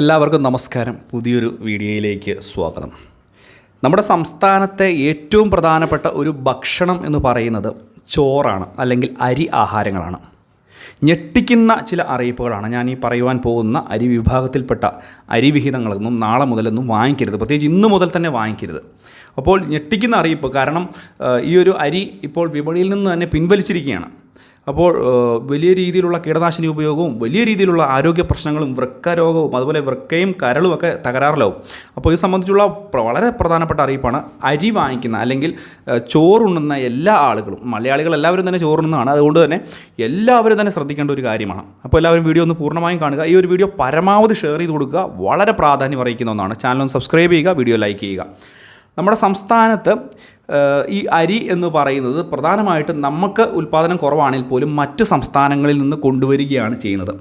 എല്ലാവർക്കും നമസ്കാരം. പുതിയൊരു വീഡിയോയിലേക്ക് സ്വാഗതം. നമ്മുടെ സംസ്ഥാനത്തെ ഏറ്റവും പ്രധാനപ്പെട്ട ഒരു ഭക്ഷണം എന്ന് പറയുന്നത് ചോറാണ് അല്ലെങ്കിൽ അരി ആഹാരങ്ങളാണ്. ഞെട്ടിക്കുന്ന ചില അറിയിപ്പുകളാണ് ഞാൻ ഈ പറയുവാൻ പോകുന്ന അരി വിഭാഗത്തിൽപ്പെട്ട അരി വിഹിതങ്ങളൊന്നും നാളെ മുതലൊന്നും വാങ്ങിക്കരുത്. പ്രത്യേകിച്ച് ഇന്ന് മുതൽ തന്നെ വാങ്ങിക്കരുത്. അപ്പോൾ ഞെട്ടിക്കുന്ന അറിയിപ്പ് കാരണം ഈ ഒരു അരി ഇപ്പോൾ വിപണിയിൽ നിന്ന് തന്നെ പിൻവലിച്ചിരിക്കുകയാണ്. അപ്പോൾ വലിയ രീതിയിലുള്ള കീടനാശിനി ഉപയോഗവും വലിയ രീതിയിലുള്ള ആരോഗ്യ പ്രശ്നങ്ങളും വൃക്ക രോഗവും അതുപോലെ വൃക്കയും കരളും ഒക്കെ തകരാറിലാവും. അപ്പോൾ ഇത് സംബന്ധിച്ചുള്ള വളരെ പ്രധാനപ്പെട്ട അറിയിപ്പാണ്. അരി വാങ്ങിക്കുന്ന അല്ലെങ്കിൽ ചോറുണ്ണുന്ന എല്ലാ ആളുകളും മലയാളികൾ എല്ലാവരും തന്നെ ചോറുണ്ണുന്നതാണ്. അതുകൊണ്ട് തന്നെ എല്ലാവരും തന്നെ ശ്രദ്ധിക്കേണ്ട ഒരു കാര്യമാണ്. അപ്പോൾ എല്ലാവരും വീഡിയോ ഒന്ന് പൂർണമായും കാണുക. ഈ ഒരു വീഡിയോ പരമാവധി ഷെയർ ചെയ്ത് കൊടുക്കുക. വളരെ പ്രാധാന്യം അറിയിക്കുന്ന ഒന്നാണ്. ചാനൽ ഒന്ന് സബ്സ്ക്രൈബ് ചെയ്യുക വീഡിയോ ലൈക്ക് ചെയ്യുക. നമ്മുടെ സംസ്ഥാനത്ത് ഈ അരി എന്ന് പറയുന്നത് പ്രധാനമായിട്ടും നമുക്ക് ഉൽപ്പാദനം കുറവാണെങ്കിൽ പോലും മറ്റ് സംസ്ഥാനങ്ങളിൽ നിന്ന് കൊണ്ടുവരികയാണ് ചെയ്യുന്നത്.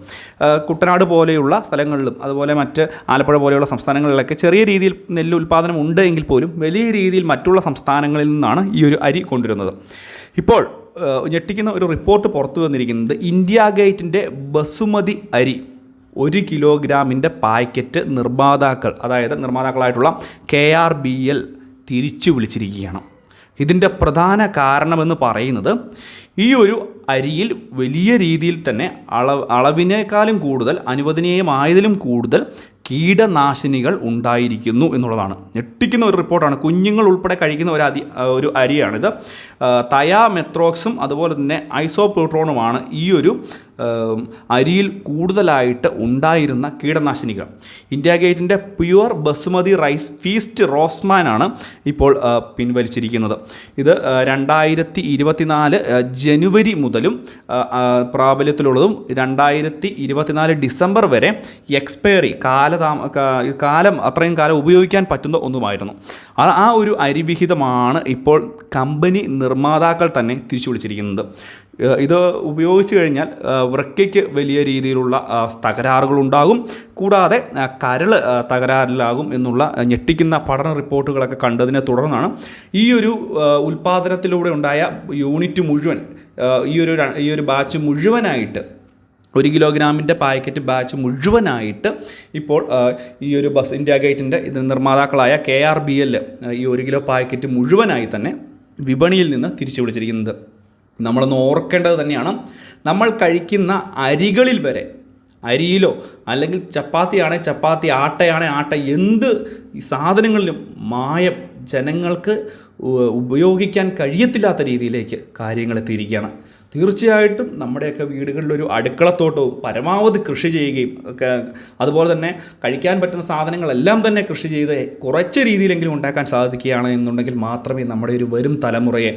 കുട്ടനാട് പോലെയുള്ള സ്ഥലങ്ങളിലും അതുപോലെ മറ്റ് ആലപ്പുഴ പോലെയുള്ള സംസ്ഥാനങ്ങളിലൊക്കെ ചെറിയ രീതിയിൽ നെല്ല് ഉൽപ്പാദനം ഉണ്ട് എങ്കിൽ പോലും വലിയ രീതിയിൽ മറ്റുള്ള സംസ്ഥാനങ്ങളിൽ നിന്നാണ് ഈ ഒരു അരി കൊണ്ടുവരുന്നത്. ഇപ്പോൾ ഞെട്ടിക്കുന്ന ഒരു റിപ്പോർട്ട് പുറത്തു വന്നിരിക്കുന്നത് ഇന്ത്യ ഗേറ്റിന്റെ ബസുമതി അരി ഒരു കിലോഗ്രാമിന്റെ പാക്കറ്റ് നിർമ്മാതാക്കൾ അതായത് നിർമ്മാതാക്കളായിട്ടുള്ള കെ ആർ ബി എൽ തിരിച്ചു വിളിച്ചിരിക്കുകയാണ്. ഇതിന്റെ പ്രധാന കാരണമെന്ന് പറയുന്നത് ഈ ഒരു അരിയിൽ വലിയ രീതിയിൽ തന്നെ അളവ് അളവിനേക്കാളും കൂടുതൽ അനുവദനീയമായതിലും കൂടുതൽ കീടനാശിനികൾ ഉണ്ടായിരിക്കുന്നു എന്നുള്ളതാണ്. ഞെട്ടിക്കുന്ന ഒരു റിപ്പോർട്ടാണ്. കുഞ്ഞുങ്ങൾ ഉൾപ്പെടെ കഴിക്കുന്ന ഒരു അരി ഒരു അരിയാണിത്. ആ, തയാമെത്രോക്സും അതുപോലെ തന്നെ ഐസോപ്യൂട്രോണുമാണ് ഈ ഒരു അരിയിൽ കൂടുതലായിട്ട് ഉണ്ടായിരുന്ന കീടനാശിനികൾ. ഇന്ത്യ ഗേറ്റിന്റെ പ്യുവർ ബസുമതി റൈസ് ഫീസ്റ്റ് റോസ്മാനാണ് ഇപ്പോൾ പിൻവലിച്ചിരിക്കുന്നത്. ഇത് രണ്ടായിരത്തി ഇരുപത്തിനാല് ജനുവരി മുതലും പ്രാബല്യത്തിലുള്ളതും രണ്ടായിരത്തി ഇരുപത്തിനാല് ഡിസംബർ വരെ എക്സ്പയറി കാലതാമ കാലം അത്രയും കാലം ഉപയോഗിക്കാൻ പറ്റുന്ന ഒന്നുമായിരുന്നു. ആ ഒരു അരിവിഹിതമാണ് ഇപ്പോൾ കമ്പനി നിർമ്മാതാക്കൾ തന്നെ തിരിച്ചു വിളിച്ചിരിക്കുന്നത്. ഇത് ഉപയോഗിച്ച് കഴിഞ്ഞാൽ വൃക്കയ്ക്ക് വലിയ രീതിയിലുള്ള തകരാറുകളുണ്ടാകും കൂടാതെ കരൾ തകരാറിലാകും എന്നുള്ള ഞെട്ടിക്കുന്ന പഠന റിപ്പോർട്ടുകളൊക്കെ കണ്ടതിനെ തുടർന്നാണ് ഈ ഒരു ഉൽപ്പാദനത്തിലൂടെ ഉണ്ടായ യൂണിറ്റ് മുഴുവൻ ഈ ഒരു ഈ ഒരു ബാച്ച് മുഴുവനായിട്ട് ഒരു കിലോഗ്രാമിന്റെ പാക്കറ്റ് ബാച്ച് മുഴുവനായിട്ട് ഇപ്പോൾ ഈ ഒരു ബസ് ഇന്ത്യ ഗേറ്റിന്റെ ഇത് നിർമ്മാതാക്കളായ കെ ആർ ബി എൽ ഈ ഒരു കിലോ പാക്കറ്റ് മുഴുവനായി തന്നെ വിപണിയിൽ നിന്ന് തിരിച്ചു വിളിച്ചിരിക്കുന്നത്. നമ്മളൊന്ന് ഓർക്കേണ്ടത് തന്നെയാണ് നമ്മൾ കഴിക്കുന്ന അരികളിൽ വരെ അരിയിലോ അല്ലെങ്കിൽ ചപ്പാത്തിയാണെ ചപ്പാത്തി ആട്ടയാണെ ആട്ട എന്ത് സാധനങ്ങളിലും മായം ജനങ്ങൾക്ക് ഉപയോഗിക്കാൻ കഴിയത്തില്ലാത്ത രീതിയിലേക്ക് കാര്യങ്ങൾ എത്തിയിരിക്കുകയാണ്. തീർച്ചയായിട്ടും നമ്മുടെയൊക്കെ വീടുകളിലൊരു അടുക്കളത്തോട്ടവും പരമാവധി കൃഷി ചെയ്യുകയും അതുപോലെ തന്നെ കഴിക്കാൻ പറ്റുന്ന സാധനങ്ങളെല്ലാം തന്നെ കൃഷി ചെയ്ത് കുറച്ച് രീതിയിലെങ്കിലും ഉണ്ടാക്കാൻ സാധിക്കുകയാണ് എന്നുണ്ടെങ്കിൽ മാത്രമേ നമ്മുടെ ഒരു വരും തലമുറയെ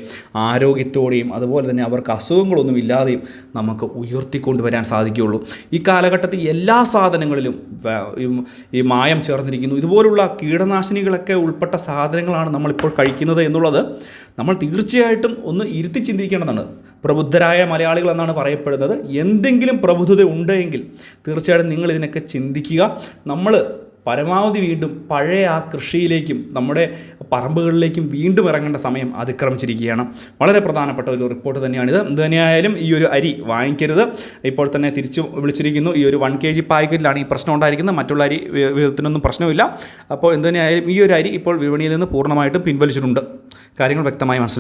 ആരോഗ്യത്തോടെയും അതുപോലെ തന്നെ അവർക്ക് അസുഖങ്ങളൊന്നും ഇല്ലാതെയും നമുക്ക് ഉയർത്തിക്കൊണ്ടുവരാൻ സാധിക്കുകയുള്ളൂ. ഈ കാലഘട്ടത്തിൽ എല്ലാ സാധനങ്ങളിലും ഈ മായം ചേർന്നിരിക്കുന്നു. ഇതുപോലുള്ള കീടനാശിനികളൊക്കെ ഉൾപ്പെട്ട സാധനങ്ങളാണ് നമ്മളിപ്പോൾ കഴിക്കുന്നത് എന്നുള്ളത് നമ്മൾ തീർച്ചയായിട്ടും ഒന്ന് ഇരുത്തി ചിന്തിക്കേണ്ടതാണ്. പ്രബുദ്ധരായ മലയാളികൾ എന്നാണ് പറയപ്പെടുന്നത്. എന്തെങ്കിലും പ്രബുദ്ധത ഉണ്ടെങ്കിൽ തീർച്ചയായിട്ടും നിങ്ങൾ ഇതിനൊക്കെ ചിന്തിക്കുക. നമ്മൾ പരമാവധി വീണ്ടും പഴയ ആ കൃഷിയിലേക്കും നമ്മുടെ പറമ്പുകളിലേക്കും വീണ്ടും ഇറങ്ങേണ്ട സമയം അതിക്രമിച്ചിരിക്കുകയാണ്. വളരെ പ്രധാനപ്പെട്ട ഒരു റിപ്പോർട്ട് തന്നെയാണിത്. എന്ത് തന്നെയായാലും ഈ ഒരു അരി വാങ്ങിക്കരുത്. ഇപ്പോൾ തന്നെ തിരിച്ചു വിളിച്ചിരിക്കുന്നു. ഈ ഒരു വൺ കെ ജി പാക്കറ്റിലാണ് ഈ പ്രശ്നം ഉണ്ടായിരിക്കുന്നത്. മറ്റുള്ള അരി വിധത്തിനൊന്നും പ്രശ്നമില്ല. അപ്പോൾ എന്ത് തന്നെയായാലും ഈ ഒരു അരി ഇപ്പോൾ വിപണിയിൽ നിന്ന് പൂർണമായിട്ടും പിൻവലിച്ചിട്ടുണ്ട്. കാര്യങ്ങൾ വ്യക്തമായി മനസ്സിലാക്കി.